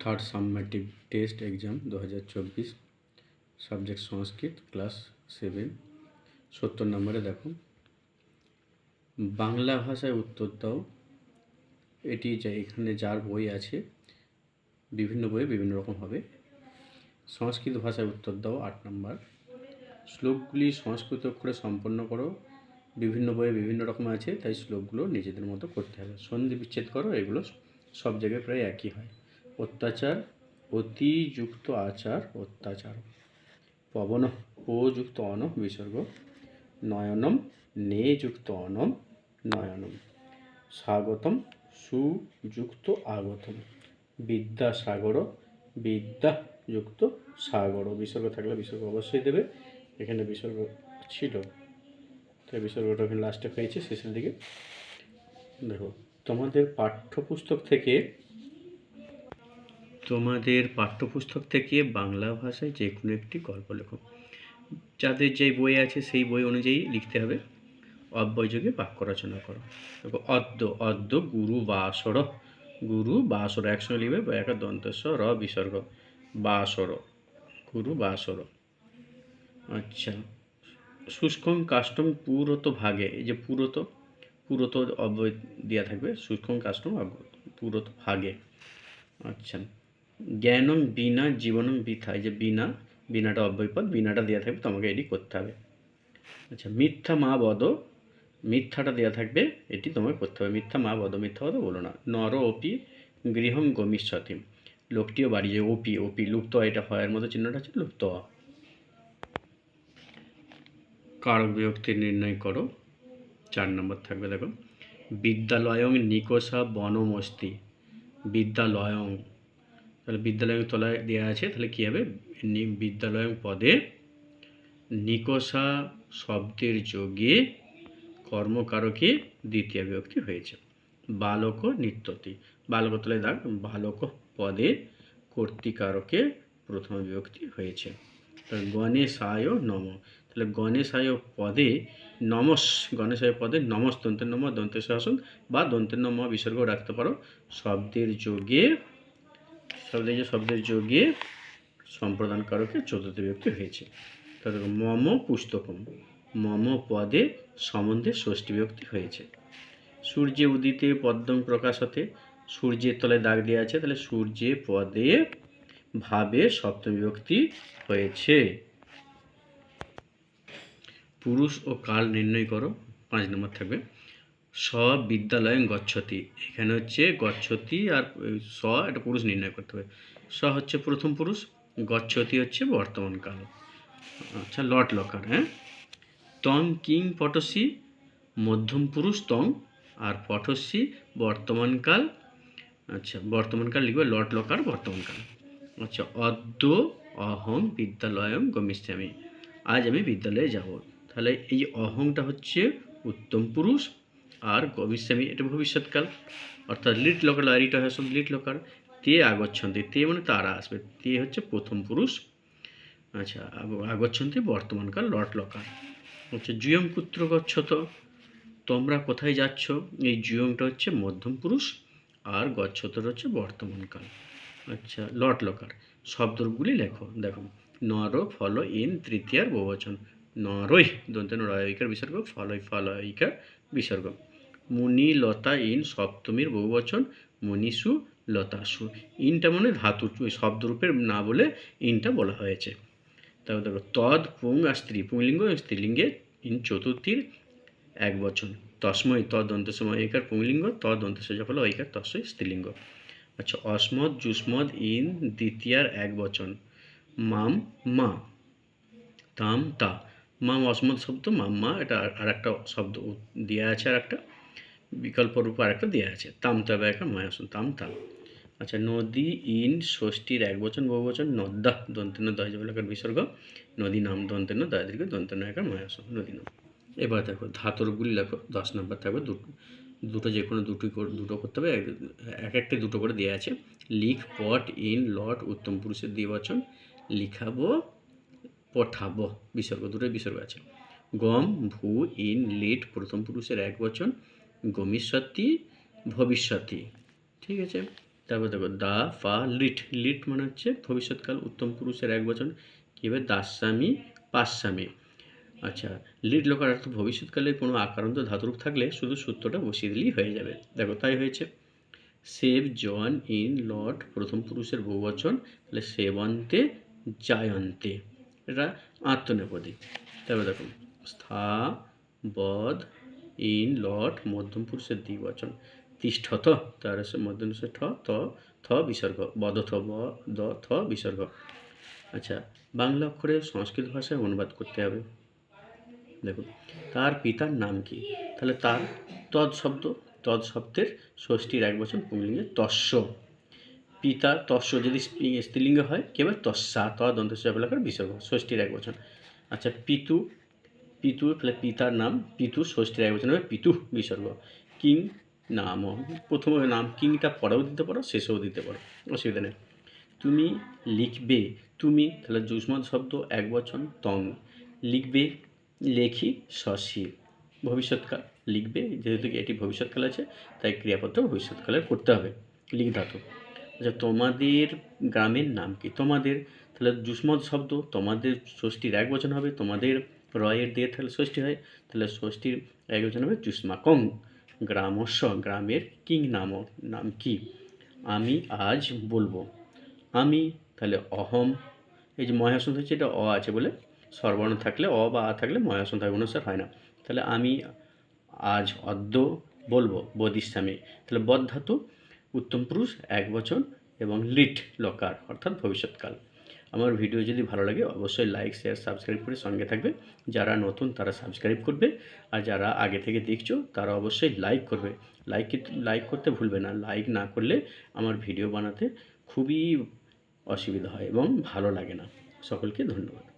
Third summative test exam দু হাজার চব্বিশ সাবজেক্ট সংস্কৃত ক্লাস সেভেন সত্তর নম্বরে দেখো। বাংলা ভাষায় উত্তর দাও। এটি যা এখানে যার বই আছে, বিভিন্ন বইয়ে বিভিন্ন রকম হবে। সংস্কৃত ভাষায় উত্তর দাও, আট নম্বর। শ্লোকগুলি সংস্কৃত করে সম্পন্ন করো। বিভিন্ন বইয়ে বিভিন্ন রকম আছে, তাই শ্লোকগুলো নিজেদের মতো করতে হবে। সন্ধি বিচ্ছেদ করো, এগুলো সব জায়গায় প্রায় একই হয়। অত্যাচার, অতিযুক্ত আচার, অত্যাচার। পবন যুক্ত অন বিসর্গ। নয়নম নে যুক্ত অনম, নয়নম। স্বাগতম, সুযুক্ত আগতম। বিদ্যাসাগর বিদ্যা যুক্ত সাগর। বিসর্গ থাকলে বিসর্গ অবশ্যই দেবে। এখানে বিসর্গ ছিল। তাই বিসর্গটা ওখানে লাস্টে পেয়েছে, শেষের দিকে। দেখো, তোমাদের পাঠ্যপুস্তক থেকে তোমাদের পাঠ্যপুস্তক থেকে বাংলা ভাষায় যে কোনো একটি গল্প লেখো। যাদের যে বই আছে সেই বই অনুযায়ী লিখতে হবে। অব্যয়যোগে বাক্য রচনা করো। অদ্য অদ্য গুরু বাসর, গুরু বা বাসর। একসঙ্গে লিখবে, একা দন্তস্ব র বিসর্গ। বাসর, গুরু বাসর। আচ্ছা শুষ্কং কাষ্টম পুরত ভাগে, এই যে পুরত পুরত অব্যয় দেওয়া থাকবে। শুষ্কং অব্যয়, পুরত ভাগে। আচ্ছা। জ্ঞানং বিনা জীবনং বৃথা। এই যে বিনা, বিনাটা অব্যয়পদ, বিনাটা দেওয়া থাকবে, তোমাকে এটি করতে হবে। আচ্ছা মিথ্যা মা বদ, মিথ্যাটা দেওয়া থাকবে, এটি তোমাকে করতে হবে। মিথ্যা মা বদ, মিথ্যা বদ বলো না। নর অপি গৃহং গমিষ্যতি লোকটিও বাড়ি যে ওপি ওপি লুপ্ত, এটা হয়ের মতো চিহ্নটা হচ্ছে লুপ্ত। কারক বিভক্তি নির্ণয় করো। চার নম্বর থাকবে, দেখো। বিদ্যালয়ং নিকোষা বনমস্তি। বিদ্যালয়ং তাহলে বিদ্যালয়ং তলায় দেওয়া আছে, তাহলে কী হবে? বিদ্যালয়ং পদে নিকোষা শব্দের যোগে কর্মকারকে দ্বিতীয় বিভক্তি হয়েছে। বালক নিত্যতি। বালক তলায় দাগ, বালক পদে কর্তিকারকে প্রথম বিভক্তি হয়েছে। তাহলে গণেশায় নম। তাহলে গণেশায় পদে নমস, গণেশায় পদে নমস দন্তের নম দন্তের শাসন বা দন্তের নম বিসর্গ রাখতে পারো। শব্দের যোগে শব্দের শব্দের যোগে সম্প্রদানকারকে চতুর্থ বিভক্তি হয়েছে। তাহলে মম পুস্তকম, মম পদে সম্বন্ধে ষষ্ঠী বিভক্তি হয়েছে। সূর্যে উদিতে পদ্ম প্রকাশতে, সূর্যের তলায় দাগ দেওয়া আছে, তাহলে সূর্যে পদে ভাবে সপ্তম বিভক্তি হয়েছে। পুরুষ ও কাল নির্ণয় করো, পাঁচ নম্বর থাকবে। স বিদ্যালয় গচ্ছতি। এখানে হচ্ছে গচ্ছতি আর স এটা পুরুষ নির্ণয় করতে হবে। স হচ্ছে প্রথম পুরুষ, গচ্ছতি হচ্ছে বর্তমান কাল। আচ্ছা লট লকার হ্যাঁ? তং কিং পটসি, মধ্যম পুরুষ তং আর পটসি বর্তমানকাল আচ্ছা বর্তমানকাল লিখবে লট লকার বর্তমানকাল আচ্ছা অদ্য অহং বিদ্যালয়ম গমিষ্যামি। আজ আমি বিদ্যালয়ে যাব। তাহলে এই অহংটা হচ্ছে উত্তম পুরুষ আর গমিষ্যামি এটা ভবিষ্যৎকাল। অর্থাৎ লিট লকার লারিটা হয় লিট লকার। তে আগচ্ছন্তি, তে মানে তারা আসবে। তে হচ্ছে প্রথম পুরুষ। আচ্ছা আগ- আগচ্ছন্তি বর্তমানকাল লট লকার। আচ্ছা জুয়ং পুত্র গচ্ছত। তোমরা কোথায় যাচ্ছ? এই জুয়ংটা হচ্ছে মধ্যম পুরুষ আর গচ্ছতর হচ্ছে বর্তমানকাল। আচ্ছা লট লকার। শব্দগুলি লেখো। দেখো নর ফল ইন তৃতীয়ার বহুবচন। নরই দন্তেন রয়িকার বিসর্গ, ফলই ফলয়িকার বিসর্গ। মুনি লতা ইন সপ্তমীর বহুবচন মনীষু লতাসু। ইনটা মানে ধাতু শব্দরূপের না বলে ইনটা বলা হয়েছে। তারপর দেখো, তদ, পুং আর স্ত্রী, পুংলিঙ্গ এবং স্ত্রীলিঙ্গে ইন চতুর্থীর এক বচন। তস্ময় তদ দন্তসময় ঐকার পুংলিঙ্গ, তদ দন্তস্য ফল ঐকার তস্ময় স্ত্রীলিঙ্গ। আচ্ছা অসমদ জুসমদ ইন দ্বিতীয়ার এক বচন। মাম, মা। তাম, তা। মাম অসমদ শব্দ, মাম, মা, এটা আর একটা শব্দ দেওয়া আছে আর একটা বিকল্প রূপ আর একটা দেওয়া আছে, তাম তবে একটা মায় আসুন তাম তাম। আচ্ছা নদী, ইন ষষ্ঠীর এক বচন বহু বচন নদ্দা, দন্তেন, দয় জবলাকার বিসর্গ। নদী নাম, দন্তেন দয়দীর্ঘ দন্তেন একার মায় আসুন নদী নাম। এবার দেখো ধাতরগুলি লেখো, দশ নম্বর থাকবে দুটো দুটো যে কোনো দুটো দুটো করতে হবে, এক- এক একটা দুটো করে দেওয়া আছে। লিখ, পট, ইন, লট, উত্তম পুরুষের দ্বিবচন, লিখাবো, পঠাবো, বিসর্গ, দুটোই বিসর্গ আছে। গম, ভূ, ইন, লিট, প্রথম পুরুষের এক বচন গমিষ্যতি, ভবিষ্যতি। ঠিক আছে? তারপর দেখো, দা, ফা, লিট। লিট মানে হচ্ছে ভবিষ্যৎকাল, উত্তম পুরুষের এক বচন। কী হবে? দাস্বামী আচ্ছা লিড লোকার অর্থ ভবিষ্যৎকালে কোনো আকারান্ত ধাতুরূপ থাকলে শুধু সূত্রটা বসিয়ে দিলেই হয়ে যাবে। দেখো, তাই হয়েছে। সেভ জন ইন, লট, প্রথম পুরুষের বহুবচন তাহলে সেবন্তে, জায়ন্তে। এটা আত্মনেপদী। তারপর দেখো, স্থা, বধ ইন লট মধ্যম পুরুষের দ্বিবচন। তিষ্ঠত, তার মধ্যম ঠ, ত, থ বিসর্গ বদ থ ব, দ, থ বিসর্গ। আচ্ছা বাংলা অক্ষরে সংস্কৃত ভাষায় অনুবাদ করতে হবে। দেখুন, তার পিতার নাম কি? তাহলে তার তৎ শব্দ তৎ শব্দের ষষ্ঠীর এক বচন পুংলিঙ্গে তস্য। পিতা তস্য যদি স্ত্রীলিঙ্গ হয়, কেবল তস্যা ত দন্ত এলাকার বিসর্গ, ষষ্ঠীর এক বচন। আচ্ছা পিতু পিতু, তাহলে পিতার নাম পিতু ষষ্ঠীর এক বচন হবে পিতু বিসর্গ। কিং নাম, প্রথমে নাম কিংটা পরেও দিতে পারো, শেষেও দিতে পারো, অসুবিধা নেই। তুমি লিখবে, তুমি, তাহলে যুষ্মদ শব্দ এক বচন, তং। লিখবে, লেখি শশী। ভবিষ্যৎকাল লিখবে, যেহেতু এটি ভবিষ্যৎকাল আছে, তাই ক্রিয়াপত্র ভবিষ্যৎকালে করতে হবে। লিখ ধাতু আচ্ছা তোমাদের গ্রামের নাম কি? তোমাদের, তাহলে যুষ্মদ শব্দ, তোমাদের ষষ্ঠীর এক বচন হবে, তোমাদের রয়ের দিয়ে তাহলে ষষ্ঠী হয়। তাহলে ষষ্ঠীর এক হবে যুষ্মাকং গ্রামস্য, গ্রামের কিং নাম নাম কি? আমি আজ বলব। আমি, তাহলে অহম। এই যে মহাসন হচ্ছে এটা অ আছে বলে। স্বরবর্ণ থাকলে অ বা আ থাকলে মহাসন থাকে অনুসার হয় না। তাহলে আমি আজ অদ্য বলব বদিস্বামী তাহলে বদ ধাতু উত্তম পুরুষ, এক বচন এবং লিট, লকার, অর্থাৎ ভবিষ্যৎকাল। আমার ভিডিও যদি ভালো লাগে, অবশ্যই লাইক শেয়ার সাবস্ক্রাইব করে সঙ্গে থাকবে। যারা নতুন, তারা সাবস্ক্রাইব করবে। আর যারা আগে থেকে দেখছ, তারা অবশ্যই লাইক করবে। লাইক লাইক করতে ভুলবে না। লাইক না করলে আমার ভিডিও বানাতে খুবই অসুবিধা হয় এবং ভালো লাগে না। সকলকে ধন্যবাদ।